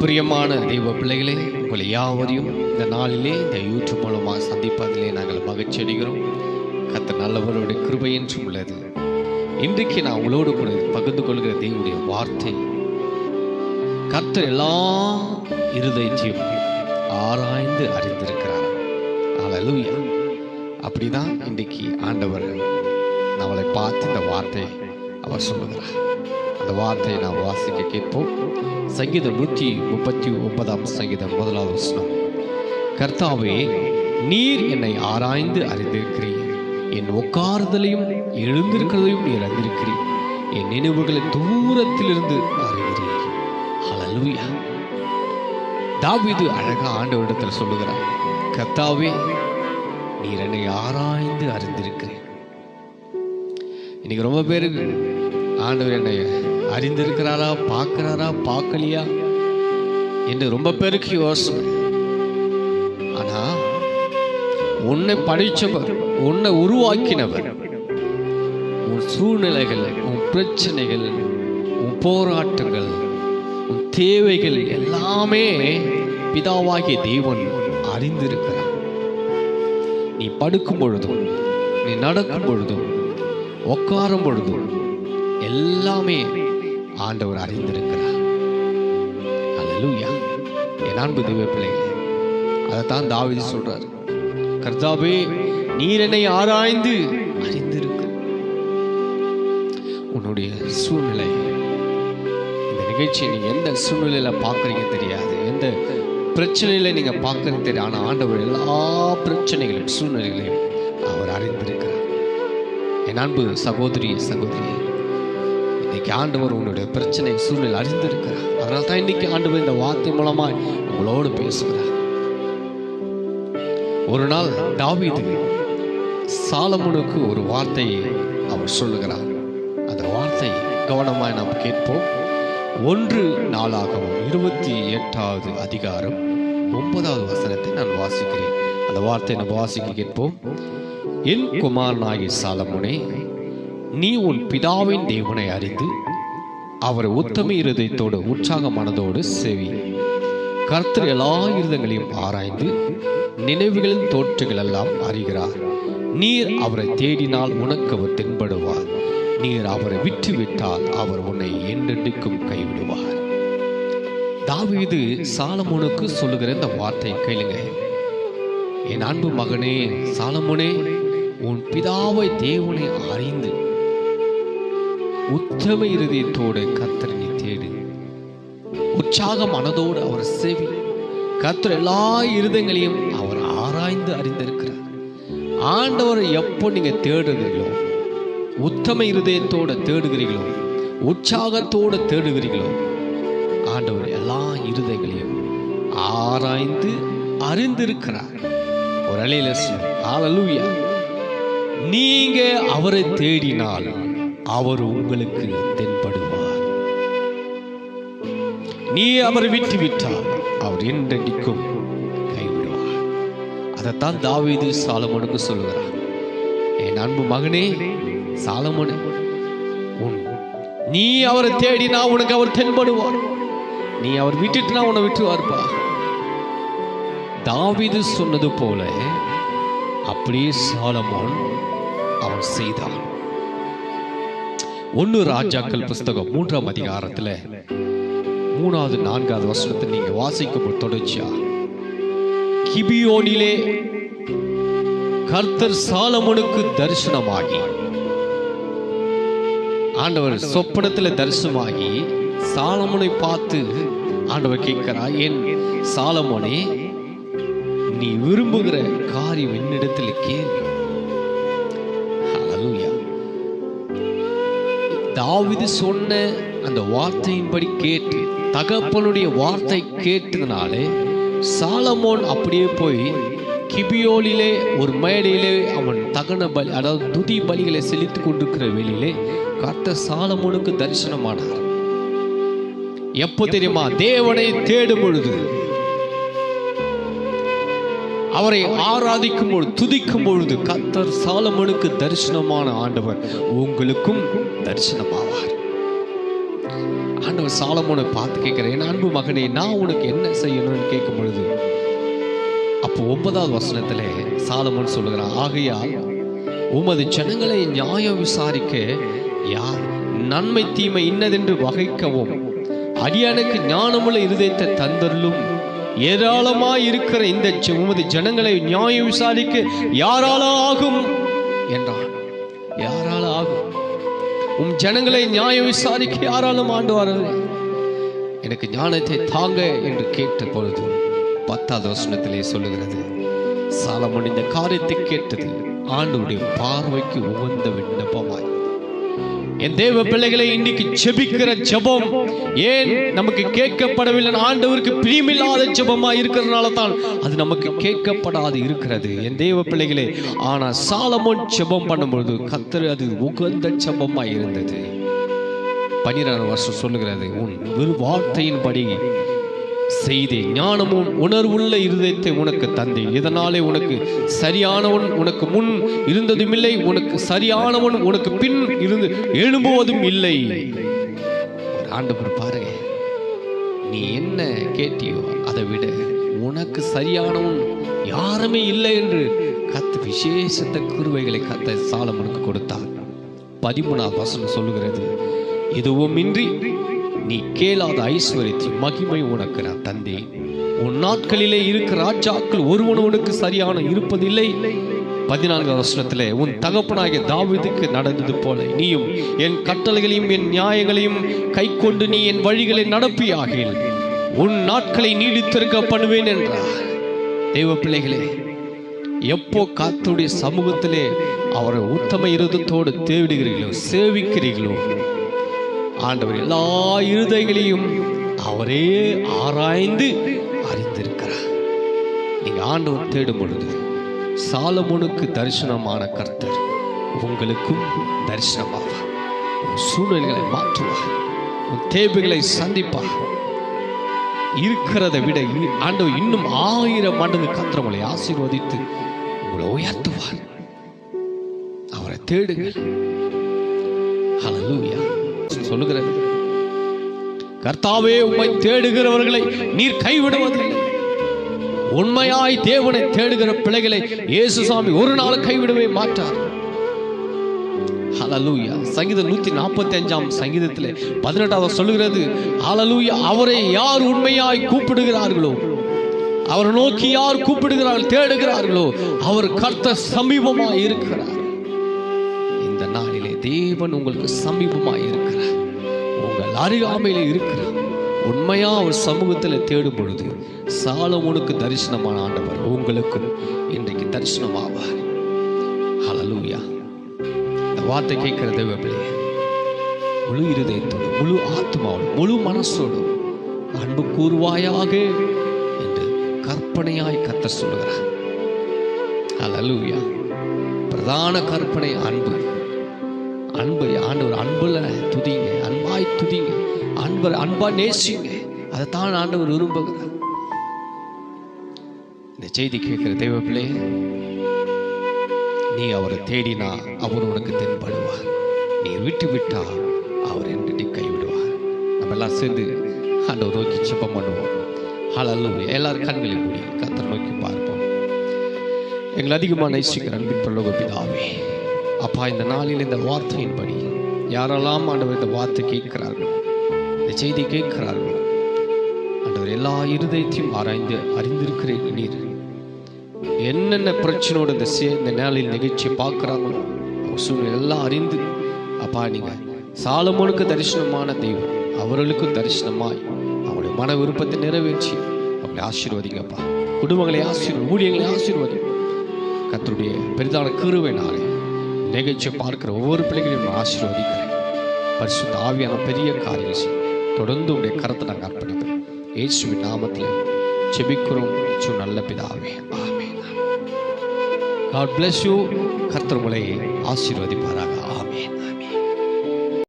பிரியமான தெய்வ பிள்ளைகளே உங்களை யாவரையும் இந்த நாளிலே இந்த யூடியூப் மூலமாக சந்திப்பதிலே நாங்கள் மகிழ்ச்சி அடைகிறோம். கத்த நல்லவருடைய கிருபை என்று உள்ளது. இன்றைக்கு நான் உங்களோடு கூட பகிர்ந்து கொள்கிற தெய்வனுடைய வார்த்தை கர்த்தர் எல்லா இருதயத்தையும் ஆராய்ந்து அறிந்திருக்கிறார். அலலூயா அப்படிதான் இன்றைக்கு ஆண்டவர் நம்மளை பார்த்து இந்த வார்த்தை அவர் சொல்லுகிறார். அந்த வார்த்தையை நாம் வாசிக்க கேட்போம். சங்கீதம் நூற்றி முப்பத்தி ஒன்பதாம் சங்கீதம் முதலாவது வசனம். கர்த்தாவே நீர் என்னை ஆராய்ந்து அறிந்திருக்கிறீர். என் உட்கார்தலையும் எழுந்திருக்கிறதையும் நீர் அறிந்திருக்கிறீர். என் நினைவுகளை தூரத்திலிருந்து அறிகிறீர் ஹalleluya. தாவீது அழகா ஆண்டவரிடத்தில் சொல்லுகிறார். கர்த்தாவே நீர் என்னை ஆராய்ந்து அறிந்திருக்கிறேன் இன்னைக்கு ரொம்ப பேருக்கு ஆண்டவர் என்னை அறிந்திருக்கிறாரா பார்க்கிறாரா பார்க்கலையா? என்று ரொம்ப பேருக்கு யோசனை. ஆனா உன்னை படிச்சவர் உன்னை உருவாக்கினவர் உன் சூழ்நிலைகள் உன் பிரச்சனைகள் உன் போராட்டங்கள் உன் தேவைகள் எல்லாமே பிதாவாகிய தேவன் அறிந்திருக்கிறார். நீ படுக்கும் பொழுதும் நீ நடக்கும் பொழுதும் உட்காரும் பொழுதும் எல்லாமே ஆண்டவர் அறிந்திருக்கிறார். அல்லேலூயா என் அன்பு தெய்வ பிள்ளைகளே அதைத்தான் தாவிதி சொல்றார். கர்த்தாவே நீர் என்னை ஆராய்ந்து அறிந்திருக்க. உன்னுடைய சூழ்நிலை இந்த நிகழ்ச்சியை நீ எந்த சூழ்நிலையில பார்க்குறீங்க தெரியாது. எந்த பிரச்சனையில நீங்க பார்க்கறது தெரியாது. ஆனால் ஆண்டவர் எல்லா பிரச்சனைகளையும் சூழ்நிலைகளையும் அவர் அறிந்திருக்கிறார். என் அன்பு சகோதரி சகோதரி இன்னைக்கு ஆண்டவர் உன்னுடைய பிரச்சனை சூழ்நிலை அறிந்திருக்கிறார். அதனால தான் இன்னைக்கு ஆண்டவர் இந்த வார்த்தை மூலமா உங்களோடு பேசுகிறார். ஒரு நாள் தாவிது சாலமுனுக்கு ஒரு வார்த்தையை அவர் சொல்லுகிறார். அந்த வார்த்தை கவனமாய் நாம் கேட்போம். ஒன்று நாளாகவும் இருபத்தி எட்டாவது அதிகாரம் ஒன்பதாவது வசனத்தை நான் வாசிக்கிறேன். அந்த வார்த்தை நம்ம வாசிக்க கேட்போம். என் குமாரனாகி சாலமுனே நீ உன் பிதாவின் தேவனை அறிந்து அவர் உத்தம இருதயத்தோடு உற்சாக மனதோடு செவி. கர்த்தர் எல்லா இருதங்களையும் ஆராய்ந்து நினைவுகளின் தோற்றுகள் எல்லாம் அறிகிறார். நீர் அவரை தேடினால் உனக்கு அவர் தென்படுவார். நீர் அவரை விட்டுவிட்டால் அவர் உன்னை என்றென்றைக்கும் கைவிடுவார். தாவீது சாலமோனுக்கு சொல்லுகிற இந்த வார்த்தை கேளுங்க. என் அன்பு மகனே சாலமோனே உன் பிதாவை தேவனை அறிந்து உத்தம இருதயத்தோடு கர்த்தரை நீ தேடு. உற்சாக மனதோடு அவர் சேவி. கத்தர் எல்லா இருதயங்களையும் அவர் ஆராய்ந்து அறிந்திருக்கிறார். ஆண்டவரை எப்போ நீங்க தேடுகிறீர்களோ உத்தம இருதயத்தோட தேடுகிறீர்களோ உற்சாகத்தோட தேடுகிறீர்களோ ஆண்டவர் எல்லா இருதயங்களையும் ஆராய்ந்து அறிந்திருக்கிறார். ஒரு அலையில ஆலலூயா நீங்க அவரை தேடினால் அவர் உங்களுக்கு தென்படுவார். நீ அவரை விட்டு விட்டால் அவர் என்றென்றைக்கும் கைவிடுவார். அதைத்தான் தாவீது சாலமனுக்கு சொல்லுகிறார். என் அன்பு மகனே சாலமனு உன் நீ அவரை தேடினா உனக்கு அவர் தென்படுவார். நீ அவர் விட்டுட்டுனா உன்னை விட்டுவார்ப்பா தாவிது சொன்னது போல அப்படியே சாலமோன் அவன் செய்தான். ஒன்னு ராஜாக்கள் புஸ்தகம் மூன்றாம் அதிகாரத்துல. மூணாவது நான்காவது வருஷத்தை நீங்க வாசிக்கும் தொடர்ச்சியா? கிபியோனிலே கர்த்தர் சாலமனுக்கு தரிசனமாகி ஆண்டவர் சொப்பனத்துல தரிசனமாகி சாலமனை பார்த்து ஆண்டவர் கேட்கிறார் என் சாலமோனே நீ விரும்புகிற காரியம் என்னிடத்தில் கேள்வி தாவிது சொன்ன அந்த வார்த்தையின்படி கேட்டு தகப்பனுடைய வார்த்தை கேட்டதுனாலே சாலமோன் அப்படியே போய் கிபியோலிலே ஒரு மேடையிலே அவன் தகன பலி அதாவது துதி பலிகளை செலுத்தி கொண்டிருக்கிற வேலையிலே கர்த்த சாலமோனுக்கு தரிசனமானார். எப்போ தெரியுமா? தேவனை தேடும் பொழுது. அவரை ஆராதிக்கும் பொழுது துதிக்கும் பொழுது கத்தர் சாலமனுக்கு தரிசனமான ஆண்டவர் உங்களுக்கும் தரிசனமாவார். ஆண்டவர் சாலமோனை பார்த்து கேட்கிறேன் என் அன்பு மகனே நான் உனக்கு என்ன செய்யணும்னு கேட்கும் பொழுது அப்போ ஒன்பதாவது வசனத்திலே சாலமோன் சொல்லுகிறான் ஆகையா உமது ஜனங்களை நியாயம் விசாரிக்க யார் நன்மை தீமை இன்னதென்று வகைக்கவும் அடியானுக்கு ஞானமுள்ள இருதயத்தை தந்தருளும் ஏராளமாய் இருக்கிற இந்த உமது ஜனங்களை நியாயம் விசாரிக்க யாரால ஆகும்? என்றான். யாரால ஆகும்? உம் ஜனங்களை நியாயம் விசாரிக்க யாராலும் ஆண்டு எனக்கு ஞானத்தை தாங்க என்று கேட்ட பொழுது பத்தாவது வசனத்திலே சொல்லுகிறது. சாலமன் இந்த காரியத்தை கேட்டது ஆண்டுடைய பார்வைக்கு உகந்த விண்ணப்பமாய். என் தேவ பிள்ளைகளை இன்னைக்கு செபிக்கிற ஜெபம் ஏன் நமக்கு கேட்கப்படவில்லை? ஆண்டவருக்கு பிரியமில்லாத ஜெபமா இருக்கிறதுனால தான் அது நமக்கு கேட்கப்படாது இருக்கிறது. என் தேவ பிள்ளைகளே ஆனா சாலமோன் ஜெபம் பண்ணும்பொழுது கத்தர் அது உகந்த ஜெபமா இருந்தது. பன்னிரண்டு வருஷம் சொல்லுகிறது உன் வார்த்தையின்படி செய்தேன் ஞானமும் உணர்வுள்ள இருதயத்தை உனக்கு தந்தேன் இதனாலே உனக்கு சரியானவன் உனக்கு முன் இருந்ததும் இல்லை உனக்கு சரியானவன் உனக்கு பின் இருந்து எழும்புவதும் இல்லை. ஆண்டவர் பாருங்க நீ என்ன கேட்டியோ அதை விட உனக்கு சரியானவன் யாருமே இல்லை என்று கத்த விசேஷத்த குருவைகளை கத்த சாலமனுக்கு கொடுத்தார். பதிமூணாம் வசனம் சொல்லுகிறது எதுவும் இன்றி நீ கேளாத ஐஸ்வர்யத்தின் மகிமை உனக்கு நான் தந்தேன். உன் நாட்களிலே இருக்கிற ராஜாக்கள் ஒருவனவனுக்கு சரியான இருப்பதில்லை. பதினான்காவது வருஷத்துல உன் தகப்பனாகிய தாவிதுக்கு நடந்தது போல நீயும் என் கட்டளைகளையும் என் நியாயங்களையும் கைக்கொண்டு நீ என் வழிகளை நடப்பியாகில் உன் நாட்களை நீடித்திருக்க பண்ணுவேன் என்றார். தெய்வ பிள்ளைகளே எப்போ காத்துடைய சமூகத்திலே அவரை உத்தம இருதத்தோடு தேடுகிறீர்களோ சேவிக்கிறீர்களோ ஆண்டவர் எல்லா இருதயங்களையும் அவரே ஆராய்ந்து அறிந்திருக்கிறார். நீங்க ஆண்டவர் தேடும் பொழுது சாலமோனுக்கு தரிசனமான கர்த்தர் உங்களுக்கும் தரிசனமாவார். உன் சூழ்நிலைகளை மாற்றுவார். உன் தேவைகளை சந்திப்பார். இருக்கிறத விட ஆண்டவர் இன்னும் ஆயிரம் ஆண்டு கர்த்தர் உங்களை ஆசீர்வதித்து உங்களை உயர்த்துவார். அவரை தேடுங்கள். ஹalleluya சொல்லுகிறது கர்த்தாவே உம்மை தேடுகிறவர்களை நீர் கைவிடுவதில்லை. உண்மையாய் தேவனை தேடுகிற பிள்ளைகளை இயேசுசாமி ஒரு நாள் கைவிடவே மாட்டார். ஹலலூயா சங்கீதம் நூத்தி நாற்பத்தி அஞ்சாம் சங்கீதத்தில் பதினெட்டாவது சொல்லுகிறது ஹலலூயா அவரை யார் உண்மையாய் கூப்பிடுகிறார்களோ அவர் நோக்கி யார் கூப்பிடுகிறார்கள் தேடுகிறார்களோ அவர் கர்த்த சமீபமாய் இருக்கிறார். நாளிலே தேவன் உங்களுக்கு சமீபமாக இருக்கிறார். உங்கள் அருகாமையில் இருக்கிறார் உண்மையாக அவர் சமூகத்தில் தேடும் பொழுது சாலமுனுக்கு தரிசனமான ஆண்டவர் உங்களுக்கும் இன்றைக்கு தரிசனமாவார். ஹலலூயா இந்த வார்த்தை கேட்கிற தேவப்பிள்ளைய முழு இருதயத்தோடு முழு ஆத்மாவோடு முழு மனசோடு அன்பு கூறுவாயாக என்று கற்பனையாய் கத்த சொல்கிறார் ஹலலூயா பிரதான கற்பனை அன்பு. அன்பு ஆண்டவர் அன்புல துதிங்க. அன்பாய் துதிங்க. அன்பர் அன்பா நேசிங்க. அதைத்தான் ஆண்டவர் விரும்புகிறார். இந்த செய்தி கேட்கிற தெய்வ பிள்ளை நீ அவரை தேடினா அவர் உனக்கு தென்படுவார். நீ விட்டு விட்டா அவர் என்று கைவிடுவார். நம்ம எல்லாம் சேர்ந்து ஆண்டவர் நோக்கி ஜெபம் பண்ணுவோம். ஹalleluya. எல்லாரும் கண்களில் கூடி கத்தர் நோக்கி பார்ப்போம். எங்களை அதிகமாக நேசிக்கிற அன்பின் பரலோக பிதாவே அப்பா இந்த நாளில் இந்த வார்த்தையின்படி யாரெல்லாம் ஆண்டவர் இந்த வார்த்தை கேட்கிறார்களோ இந்த செய்தி கேட்கிறார்களோ ஆண்டவர் எல்லா இருதயத்தையும் ஆராய்ந்து அறிந்திருக்கிறேன் நீர். என்னென்ன பிரச்சனையோட இந்த சே இந்த நாளில் நிகழ்ச்சியை பார்க்குறாங்களோ சூழ்நிலை எல்லாம் அறிந்து அப்பா நீங்கள் சாலமோனுக்கு தரிசனமான தெய்வம் அவர்களுக்கும் தரிசனமாய் அவங்களுடைய மன விருப்பத்தை நிறைவேற்றி அவங்களை ஆசீர்வதிங்கப்பா. குடும்பங்களை ஆசீர்வதி ஊழியங்களை ஆசீர்வதி. கத்தருடைய பெரிதான கிருவினாலே நிகழ்ச்சியை பார்க்கிற ஒவ்வொரு பிள்ளைகளையும் நான் ஆசீர்வதிக்கிறேன். பரிசு தாவியான பெரிய காரியம் தொடர்ந்து உடைய கருத்தை நாங்கள் அர்ப்பணிக்கிறோம். இயேசுவின் நாமத்தில் செபிக்கிறோம் இயேசு நல்ல பிதாவே. ஆமே காட் bless யூ கர்த்தர் உங்களை ஆசீர்வதிப்பாராக.